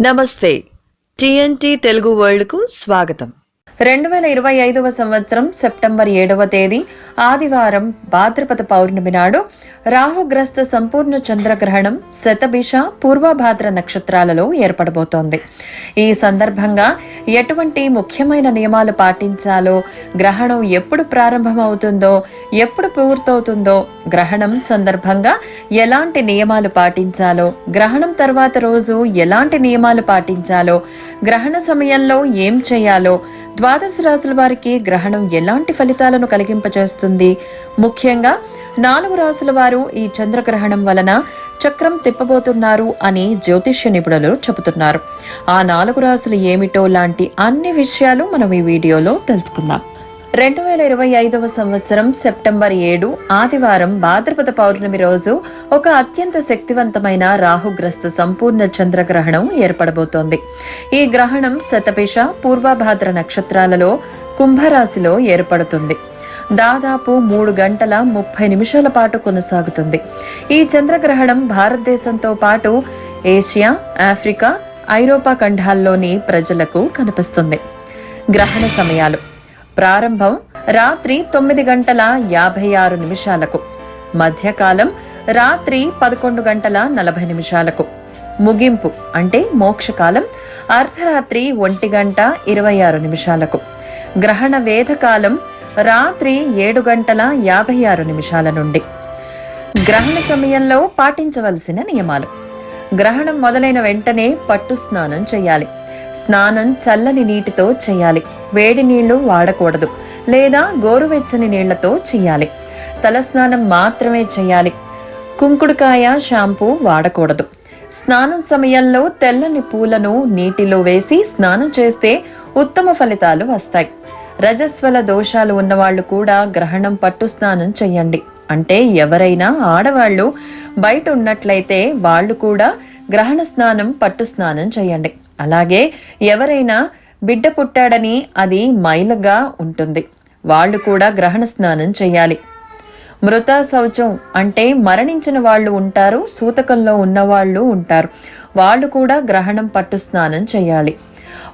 నమస్తే. టిఎన్టీ తెలుగు వరల్డ్కు స్వాగతం. రెండు వేల ఇరవై ఐదవ సంవత్సరం సెప్టెంబర్ ఏడవ తేదీ ఆదివారం భాద్రపద పౌర్ణమి నాడు రాహుగ్రస్త సంపూర్ణ చంద్రగ్రహణం శతభిష పూర్వభాద్ర నక్షత్రాలలో ఏర్పడబోతోంది. ఈ సందర్భంగా ఎటువంటి ముఖ్యమైన నియమాలు పాటించాలో గ్రహణం ఎప్పుడు ప్రారంభమవుతుందో ఎప్పుడు పూర్తవుతుందో గ్రహణం సందర్భంగా ఎలాంటి నియమాలు పాటించాలో గ్రహణం తర్వాత రోజు ఎలాంటి నియమాలు పాటించాలో గ్రహణ సమయంలో ఏం చేయాలో ద్వాదశ రాశుల వారికి గ్రహణం ఎలాంటి ఫలితాలను కలిగింపజేస్తుంది? ముఖ్యంగా నాలుగు రాశుల వారు ఈ చంద్రగ్రహణం వలన చక్రం తిప్పబోతున్నారు అని జ్యోతిష్య నిపుణులు చెబుతున్నారు. ఆ నాలుగు రాశులు ఏమిటో లాంటి అన్ని విషయాలు మనం ఈ వీడియోలో తెలుసుకుందాం. రెండు వేల ఇరవై ఐదవ సంవత్సరం సెప్టెంబర్ ఏడు ఆదివారం భాద్రపద పౌర్ణమి రోజు ఒక అత్యంత శక్తివంతమైన రాహుగ్రస్త సంపూర్ణ చంద్రగ్రహణం ఏర్పడబోతోంది. ఈ గ్రహణం శతపిష పూర్వభాద్ర నక్షత్రాలలో కుంభరాశిలో ఏర్పడుతుంది. దాదాపు మూడు గంటల ముప్పై నిమిషాల పాటు కొనసాగుతుంది. ఈ చంద్రగ్రహణం భారతదేశంతో పాటు ఏషియా ఆఫ్రికా ఐరోపా ఖండాల్లోని ప్రజలకు కనిపిస్తుంది. గ్రహణ సమయాలు. ప్రారంభం రాత్రి తొమ్మిది గంటల యాభై ఆరు నిమిషాలకు. మధ్యకాలం రాత్రి పదకొండు గంటల నలభై నిమిషాలకు. ముగింపు అంటే మోక్షకాలం అర్ధరాత్రి ఒంటి గంట ఇరవై ఆరు నిమిషాలకు. గ్రహణ వేధకాలం రాత్రి ఏడు గంటల యాభై ఆరు నిమిషాల నుండి. గ్రహణ సమయంలో పాటించవలసిన నియమాలు. గ్రహణం మొదలైన వెంటనే పట్టు స్నానం చేయాలి. స్నానం చల్లని నీటితో చేయాలి. వేడి నీళ్ళు వాడకూడదు. లేదా గోరువెచ్చని నీళ్ళతో చేయాలి. తలస్నానం మాత్రమే చేయాలి. కుంకుడుకాయ షాంపూ వాడకూడదు. స్నానం సమయంలో తెల్లని పూలను నీటిలో వేసి స్నానం చేస్తే ఉత్తమ ఫలితాలు వస్తాయి. రజస్వల దోషాలు ఉన్నవాళ్ళు కూడా గ్రహణం పట్టు స్నానం చెయ్యండి అంటే ఎవరైనా ఆడవాళ్ళు బయట ఉన్నట్లయితే వాళ్ళు కూడా గ్రహణ స్నానం పట్టు స్నానం చేయండి. అలాగే ఎవరైనా బిడ్డ పుట్టాడని అది మైలగా ఉంటుంది. వాళ్ళు కూడా గ్రహణ స్నానం చేయాలి. మృత శౌచం అంటే మరణించిన వాళ్ళు ఉంటారు సూతకంలో ఉన్నవాళ్ళు ఉంటారు. వాళ్ళు కూడా గ్రహణం పట్టు స్నానం చేయాలి.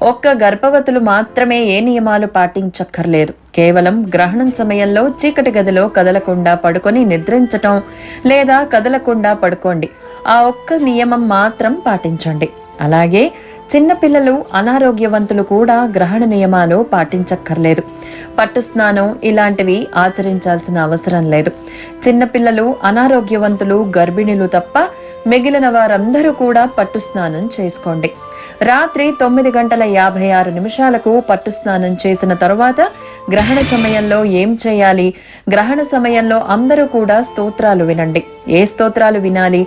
ఒక్క గర్భవతులు మాత్రమే ఏ నియమాలు పాటించక్కర్లేదు. కేవలం గ్రహణం సమయంలో చీకటి గదిలో కదలకుండా పడుకొని నిద్రించటం లేదా కదలకుండా పడుకోండి. ఆ ఒక్క నియమం మాత్రం పాటించండి. అలాగే చిన్నపిల్లలు అనారోగ్యవంతులు కూడా గ్రహణ నియమాలు పాటించక్కర్లేదు. పట్టు స్నానం ఇలాంటివి ఆచరించాల్సిన అవసరం లేదు. చిన్నపిల్లలు అనారోగ్యవంతులు గర్భిణులు తప్ప మిగిలిన వారందరూ కూడా పట్టు స్నానం చేసుకోండి. రాత్రి తొమ్మిది గంటల యాభై ఆరు నిమిషాలకు పట్టు స్నానం చేసిన తరువాత గ్రహణ సమయంలో ఏం చేయాలి? గ్రహణ సమయంలో అందరూ కూడా స్తోత్రాలు వినండి. ఏ స్తోత్రాలు వినాలి?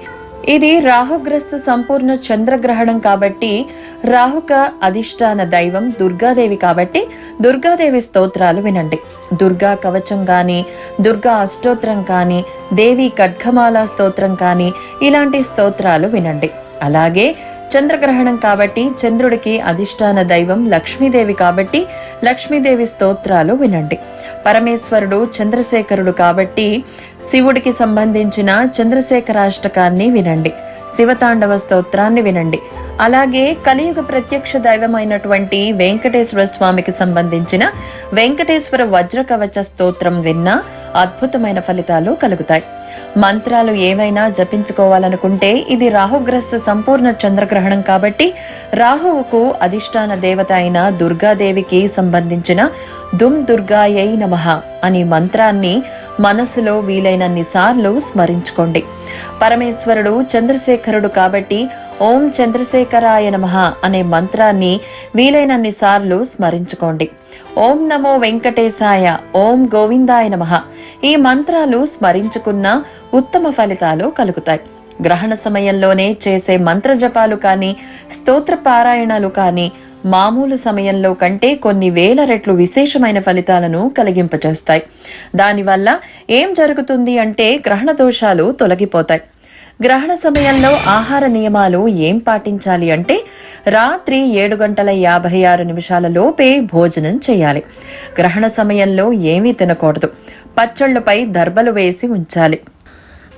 ఇది రాహుగ్రస్త సంపూర్ణ చంద్రగ్రహణం కాబట్టి రాహుక అధిష్టాన దైవం దుర్గాదేవి కాబట్టి దుర్గాదేవి స్తోత్రాలు వినండి. దుర్గా కవచం కానీ దుర్గా అష్టోత్రం కానీ దేవి ఖడ్గమాల స్తోత్రం కానీ ఇలాంటి స్తోత్రాలు వినండి. అలాగే చంద్రగ్రహణం కాబట్టి చంద్రుడికి అధిష్టాన దైవం లక్ష్మీదేవి కాబట్టి లక్ష్మీదేవి స్తోత్రాలు వినండి. పరమేశ్వరుడు చంద్రశేఖరుడు కాబట్టి శివుడికి సంబంధించిన చంద్రశేఖరాష్టకాన్ని వినండి. శివతాండవ స్తోత్రాన్ని వినండి. అలాగే కలియుగ ప్రత్యక్ష దైవమైనటువంటి వెంకటేశ్వర స్వామికి సంబంధించిన వెంకటేశ్వర వజ్ర కవచ స్తోత్రం విన్నా అద్భుతమైన ఫలితాలు కలుగుతాయి. మంత్రాలు ఏవైనా జపించుకోవాలనుకుంటే ఇది రాహుగ్రస్త సంపూర్ణ చంద్రగ్రహణం కాబట్టి రాహువుకు అధిష్టాన దేవత అయిన దుర్గాదేవికి సంబంధించిన దుమ్ దుర్గాయై నమః అనే మంత్రాన్ని మనసులో వీలైనన్ని సార్లు స్మరించుకోండి. పరమేశ్వరుడు చంద్రశేఖరుడు కాబట్టి ఓం చంద్రశేఖరాయ నమః అనే మంత్రాన్ని వీలైనన్ని సార్లు స్మరించుకోండి. ఓం నమో వెంకటేశాయ ఓం గోవిందాయ నమః. ఈ మంత్రాలు స్మరించుకున్న ఉత్తమ ఫలితాలు కలుగుతాయి. గ్రహణ సమయంలోనే చేసే మంత్ర జపాలు కానీ స్తోత్ర పారాయణాలు కానీ మామూలు సమయంలో కంటే కొన్ని వేల రెట్లు విశేషమైన ఫలితాలను కలిగింపచేస్తాయి. దానివల్ల ఏం జరుగుతుంది అంటే గ్రహణ దోషాలు తొలగిపోతాయి. గ్రహణ సమయంలో ఆహార నియమాలు ఏం పాటించాలి అంటే రాత్రి ఏడు గంటల యాభై ఆరు నిమిషాల లోపే భోజనం చేయాలి. గ్రహణ సమయంలో ఏమీ తినకూడదు. పచ్చళ్ళపై దర్బలు వేసి ఉంచాలి.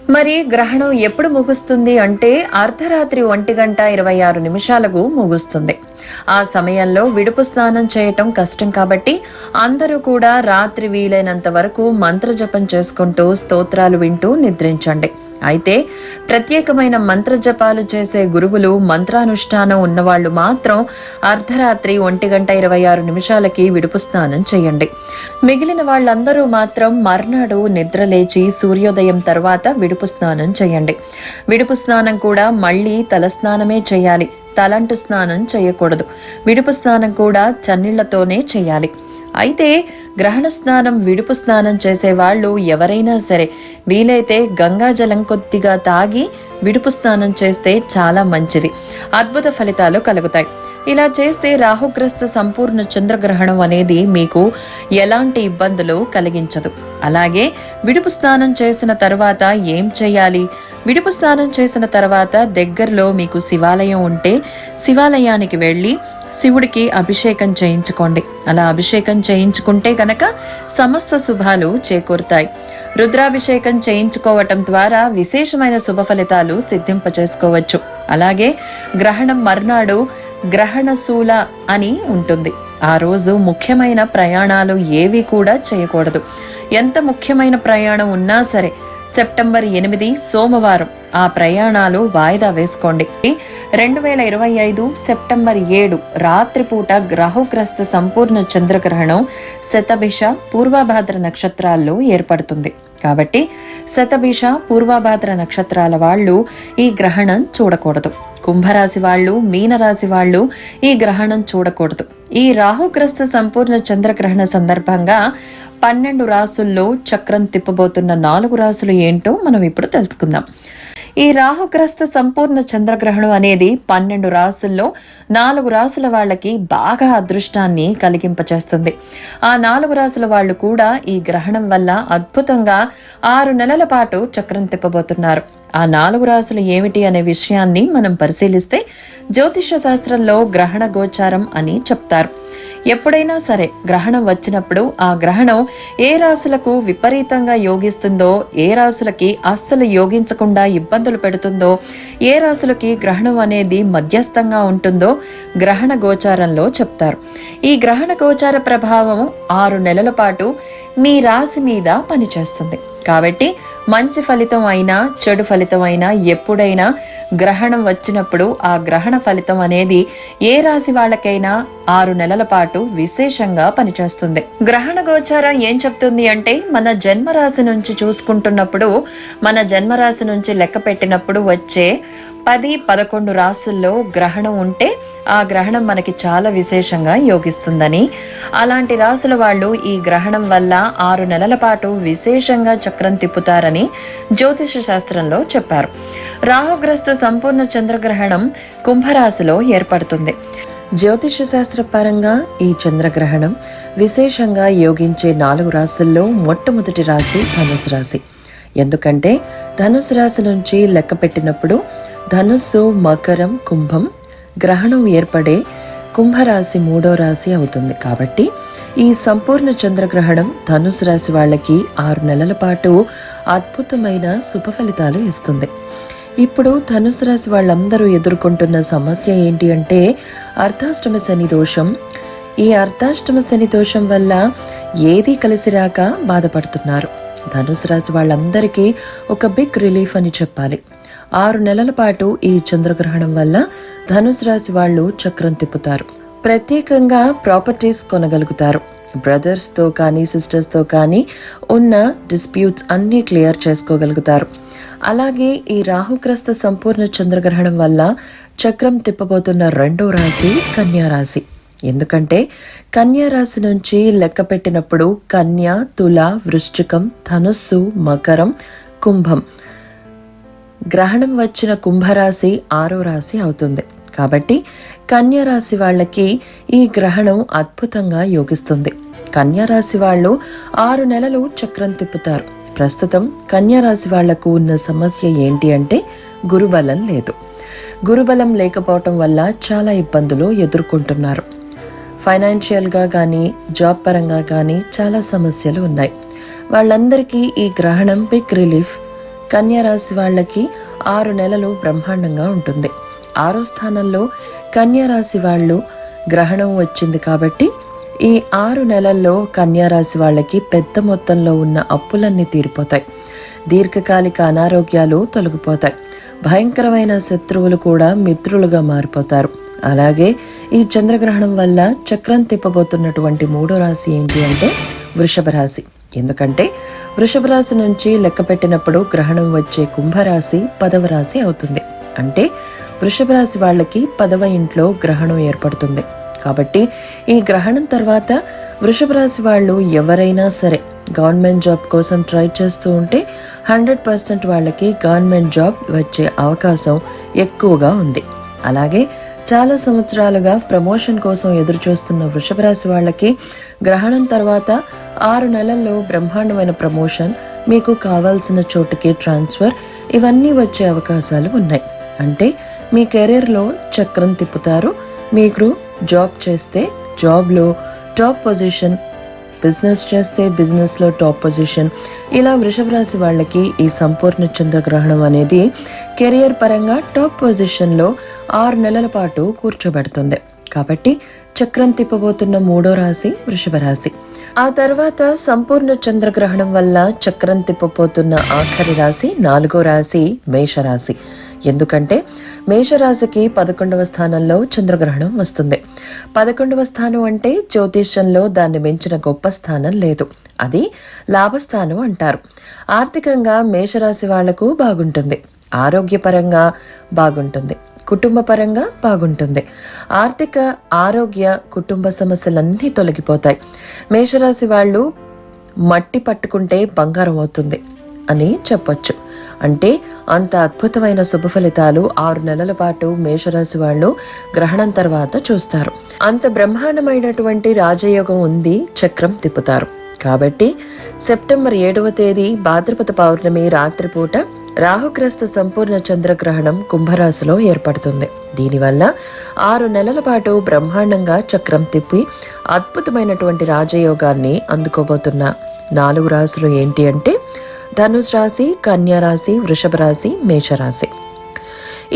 మరి గ్రహణం ఎప్పుడు ముగుస్తుంది అంటే అర్ధరాత్రి ఒంటి గంట ఇరవై ఆరు నిమిషాలకు ముగుస్తుంది. ఆ సమయంలో విడుపు స్నానం చేయటం కష్టం కాబట్టి అందరూ కూడా రాత్రి వీలైనంత వరకు మంత్రజపం చేసుకుంటూ స్తోత్రాలు వింటూ నిద్రించండి. అయితే ప్రత్యేకమైన మంత్రజపాలు చేసే గురువులు మంత్రానుష్ఠానం ఉన్నవాళ్ళు మాత్రం అర్ధరాత్రి ఒంటి గంట ఇరవై ఆరు నిమిషాలకి విడుపు స్నానం చేయండి. మిగిలిన వాళ్ళందరూ మాత్రం మర్నాడు నిద్రలేచి సూర్యోదయం తర్వాత విడుపు స్నానం చేయండి. విడుపు స్నానం కూడా మళ్ళీ తలస్నానమే చేయాలి. తలంటు స్నానం చేయకూడదు. విడుపు స్నానం కూడా చన్నీళ్ళతోనే చేయాలి. అయితే గ్రహణ స్నానం విడుపు స్నానం చేసే వాళ్ళు ఎవరైనా సరే వీలైతే గంగాజలం కొద్దిగా తాగి విడుపు స్నానం చేస్తే చాలా మంచిది. అద్భుత ఫలితాలు కలుగుతాయి. ఇలా చేస్తే రాహుగ్రస్త సంపూర్ణ చంద్రగ్రహణం అనేది మీకు ఎలాంటి ఇబ్బందులు కలిగించదు. అలాగే విడుపు స్నానం చేసిన తర్వాత ఏం చేయాలి? విడుపు స్నానం చేసిన తర్వాత దగ్గరలో మీకు శివాలయం ఉంటే శివాలయానికి వెళ్ళి శివుడికి అభిషేకం చేయించుకోండి. అలా అభిషేకం చేయించుకుంటే గనక సమస్త శుభాలు చేకూరుతాయి. రుద్రాభిషేకం చేయించుకోవటం ద్వారా విశేషమైన శుభ ఫలితాలు సిద్ధింపచేసుకోవచ్చు. అలాగే గ్రహణం మర్నాడు గ్రహణశూల అని ఉంటుంది. ఆ రోజు ముఖ్యమైన ప్రయాణాలు ఏవి కూడా చేయకూడదు. ఎంత ముఖ్యమైన ప్రయాణం ఉన్నా సరే సెప్టెంబర్ ఎనిమిది సోమవారం. ఆ ప్రయాణాలు వాయిదా వేసుకోండి. రెండు వేల ఇరవై ఐదు సెప్టెంబర్ ఏడు రాత్రిపూట గ్రహగ్రస్త సంపూర్ణ చంద్రగ్రహణం శతభిష పూర్వభాద్ర నక్షత్రాల్లో ఏర్పడుతుంది. కాబట్టి శతభిష పూర్వభాద్ర నక్షత్రాల వాళ్ళు ఈ గ్రహణం చూడకూడదు. కుంభరాశి వాళ్ళు మీనరాశి వాళ్ళు ఈ గ్రహణం చూడకూడదు. ఈ రాహుగ్రస్త సంపూర్ణ చంద్రగ్రహణ సందర్భంగా పన్నెండు రాసుల్లో చక్రం తిప్పబోతున్న నాలుగు రాసులు ఏంటో మనం ఇప్పుడు తెలుసుకుందాం. ఈ రాహుగ్రస్త సంపూర్ణ చంద్రగ్రహణం అనేది పన్నెండు రాసుల్లో నాలుగు రాసుల వాళ్ళకి బాగా అదృష్టాన్ని కలిగింపచేస్తుంది. ఆ నాలుగు రాసుల వాళ్ళు కూడా ఈ గ్రహణం వల్ల అద్భుతంగా ఆరు నెలల పాటు చక్రం తిప్పబోతున్నారు. ఆ నాలుగు రాసులు ఏమిటి అనే విషయాన్ని మనం పరిశీలిస్తే జ్యోతిష శాస్త్రంలో గ్రహణ గోచారం అని చెప్తారు. ఎప్పుడైనా సరే గ్రహణం వచ్చినప్పుడు ఆ గ్రహణం ఏ రాశులకు విపరీతంగా యోగిస్తుందో ఏ రాశులకి అస్సలు యోగించకుండా ఇబ్బందులు పెడుతుందో ఏ రాశులకి గ్రహణం అనేది మధ్యస్థంగా ఉంటుందో గ్రహణ గోచారంలో చెప్తారు. ఈ గ్రహణ గోచార ప్రభావం ఆరు నెలల పాటు మీ రాశి మీద పనిచేస్తుంది. కాబట్టి మంచి ఫలితం అయినా చెడు ఫలితం అయినా ఎప్పుడైనా గ్రహణం వచ్చినప్పుడు ఆ గ్రహణ ఫలితం అనేది ఏ రాశి వాళ్ళకైనా ఆరు నెలల పాటు విశేషంగా పనిచేస్తుంది. గ్రహణ గోచారం ఏం చెప్తుంది అంటే మన జన్మరాశి నుంచి చూసుకుంటున్నప్పుడు మన జన్మరాశి నుంచి లెక్క పెట్టినప్పుడు వచ్చే పది పదకొండు రాసుల్లో గ్రహణం ఉంటే ఆ గ్రహణం మనకి చాలా విశేషంగా యోగిస్తుందని. అలాంటి రాసుల వాళ్ళు ఈ గ్రహణం వల్ల ఆరు నెలల పాటు విశేషంగా చక్రం తిప్పుతారని జ్యోతిష శాస్త్రంలో చెప్పారు. రాహుగ్రస్త సంపూర్ణ చంద్రగ్రహణం కుంభరాశిలో ఏర్పడుతుంది. జ్యోతిష శాస్త్ర పరంగా ఈ చంద్రగ్రహణం విశేషంగా యోగించే నాలుగు రాశుల్లో మొట్టమొదటి రాశి ధనుసు రాశి. ఎందుకంటే ధనుసు రాశి నుంచి లెక్క పెట్టినప్పుడు ధనుస్సు మకరం కుంభం గ్రహణం ఏర్పడే కుంభరాశి మూడో రాశి అవుతుంది. కాబట్టి ఈ సంపూర్ణ చంద్రగ్రహణం ధనుసు రాశి వాళ్ళకి ఆరు నెలల పాటు అద్భుతమైన శుభ ఫలితాలు ఇస్తుంది. ఇప్పుడు ధనుసు రాశి వాళ్ళందరూ ఎదుర్కొంటున్న సమస్య ఏంటి అంటే అర్ధాష్టమ శని దోషం. ఈ అర్ధాష్టమ శని దోషం వల్ల ఏది కలిసి రాక బాధపడుతున్నారు? ధనుసు రాశి వాళ్ళందరికీ ఒక బిగ్ రిలీఫ్ అని చెప్పాలి. ఆరు నెలల పాటు ఈ చంద్రగ్రహణం వల్ల ధనుసు రాశి వాళ్ళు చక్రం తిప్పుతారు. ప్రత్యేకంగా ప్రాపర్టీస్ కొనగలుగుతారు. బ్రదర్స్తో కానీ సిస్టర్స్తో కానీ ఉన్న డిస్ప్యూట్స్ అన్నీ క్లియర్ చేసుకోగలుగుతారు. అలాగే ఈ రాహుగ్రస్త సంపూర్ణ చంద్రగ్రహణం వల్ల చక్రం తిప్పబోతున్న రెండో రాశి కన్యారాశి ఎందుకంటే కన్యారాశి నుంచి లెక్క పెట్టినప్పుడు కన్య తుల వృశ్చికం ధనుస్సు మకరం కుంభం గ్రహణం వచ్చిన కుంభరాశి ఆరో రాశి అవుతుంది. కాబట్టి కన్యరాశి వాళ్ళకి ఈ గ్రహణం అద్భుతంగా యోగిస్తుంది. కన్యరాశి వాళ్ళు ఆరు నెలలు చక్రం తిప్పుతారు. ప్రస్తుతం కన్యరాశి వాళ్ళకు ఉన్న సమస్య ఏంటి అంటే గురుబలం లేదు. గురుబలం లేకపోవటం వల్ల చాలా ఇబ్బందులు ఎదుర్కొంటున్నారు. ఫైనాన్షియల్గా కానీ జాబ్ పరంగా కానీ చాలా సమస్యలు ఉన్నాయి. వాళ్ళందరికీ ఈ గ్రహణం బిగ్ రిలీఫ్ కన్యారాశి వాళ్ళకి ఆరు నెలలు బ్రహ్మాండంగా ఉంటుంది. ఆరో స్థానంలో కన్యారాశి వాళ్ళు గ్రహణం వచ్చింది కాబట్టి ఈ ఆరు నెలల్లో కన్యారాశి వాళ్ళకి పెద్ద మొత్తంలో ఉన్న అప్పులన్నీ తీరిపోతాయి. దీర్ఘకాలిక అనారోగ్యాలు తొలగిపోతాయి. భయంకరమైన శత్రువులు కూడా మిత్రులుగా మారిపోతారు. అలాగే ఈ చంద్రగ్రహణం వల్ల చక్రం తిప్పబోతున్నటువంటి మూడో రాశి ఏంటి అంటే వృషభ రాశి. ఎందుకంటే వృషభ రాశి నుంచి లెక్క పెట్టినప్పుడు గ్రహణం వచ్చే కుంభరాశి పదవ రాశి అవుతుంది. అంటే వృషభ రాశి వాళ్ళకి పదవ ఇంట్లో గ్రహణం ఏర్పడుతుంది. కాబట్టి ఈ గ్రహణం తర్వాత వృషభ రాశి వాళ్ళు ఎవరైనా సరే గవర్నమెంట్ జాబ్ కోసం ట్రై చేస్తూ ఉంటే హండ్రెడ్ పర్సెంట్ వాళ్ళకి గవర్నమెంట్ జాబ్ వచ్చే అవకాశం ఎక్కువగా ఉంది. అలాగే చాలా సంవత్సరాలుగా ప్రమోషన్ కోసం ఎదురుచూస్తున్న వృషభరాశి వాళ్ళకి గ్రహణం తర్వాత ఆరు నెలల్లో బ్రహ్మాండమైన ప్రమోషన్ మీకు కావాల్సిన చోటుకి ట్రాన్స్ఫర్ ఇవన్నీ వచ్చే అవకాశాలు ఉన్నాయి. అంటే మీ కెరీర్లో చక్రం తిప్పుతారు మీకు జాబ్ చేస్తే జాబ్లో టాప్ పొజిషన్ బిజినెస్ చేస్తే బిజినెస్లో టాప్ పొజిషన్. ఇలా వృషభ రాశి వాళ్ళకి ఈ సంపూర్ణ చంద్రగ్రహణం అనేది కెరియర్ పరంగా టాప్ పొజిషన్లో ఆరు నెలల పాటు కూర్చోబెడుతుంది. కాబట్టి చక్రం తిప్పబోతున్న మూడో రాశి వృషభ రాశి. ఆ తర్వాత సంపూర్ణ చంద్రగ్రహణం వల్ల చక్రం తిప్పబోతున్న ఆఖరి రాశి నాలుగో రాశి మేషరాశి. ఎందుకంటే మేషరాశికి పదకొండవ స్థానంలో చంద్రగ్రహణం వస్తుంది. పదకొండవ స్థానం అంటే జ్యోతిష్యంలో దాన్ని మించిన గొప్ప స్థానం లేదు. అది లాభస్థానం అంటారు. ఆర్థికంగా మేషరాశి వాళ్ళకు బాగుంటుంది. ఆరోగ్యపరంగా బాగుంటుంది. కుటుంబపరంగా బాగుంటుంది. ఆర్థిక ఆరోగ్య కుటుంబ సమస్యలన్నీ తొలగిపోతాయి. మేషరాశి వాళ్ళు మట్టి పట్టుకుంటే బంగారం అవుతుంది. అని చెప్పొచ్చు. అంటే అంత అద్భుతమైన శుభ ఫలితాలు ఆరు నెలల పాటు మేషరాశి వాళ్ళు గ్రహణం తర్వాత చూస్తారు. అంత బ్రహ్మాండమైనటువంటి రాజయోగం ఉంది చక్రం తిప్పుతారు. కాబట్టి సెప్టెంబర్ ఏడవ తేదీ భాద్రపద పౌర్ణమి రాత్రిపూట రాహుగ్రస్త సంపూర్ణ చంద్రగ్రహణం కుంభరాశిలో ఏర్పడుతుంది. దీనివల్ల ఆరు నెలల పాటు బ్రహ్మాండంగా చక్రం తిప్పి అద్భుతమైనటువంటి రాజయోగాన్ని అందుకోబోతున్న నాలుగు రాశులు ఏంటి అంటే ధనుసు రాశి కన్యా రాశి వృషభ రాశి మేషరాశి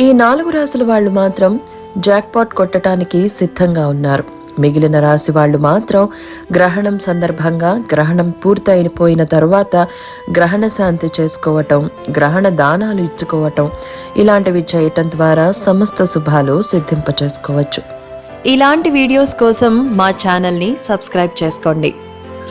ఈ నాలుగు రాశుల వాళ్ళు మాత్రం జాక్పాట్ కొట్టడానికి సిద్ధంగా ఉన్నారు. మిగిలిన రాశి వాళ్ళు మాత్రం గ్రహణం సందర్భంగా గ్రహణం పూర్తయిపోయిన తర్వాత గ్రహణ శాంతి చేసుకోవటం గ్రహణ దానాలు ఇచ్చుకోవటం ఇలాంటివి చేయటం ద్వారా సమస్త శుభాలు సిద్ధింప చేసుకోవచ్చు ఇలాంటి వీడియోస్ కోసం మా ఛానల్ని సబ్స్క్రైబ్ చేసుకోండి.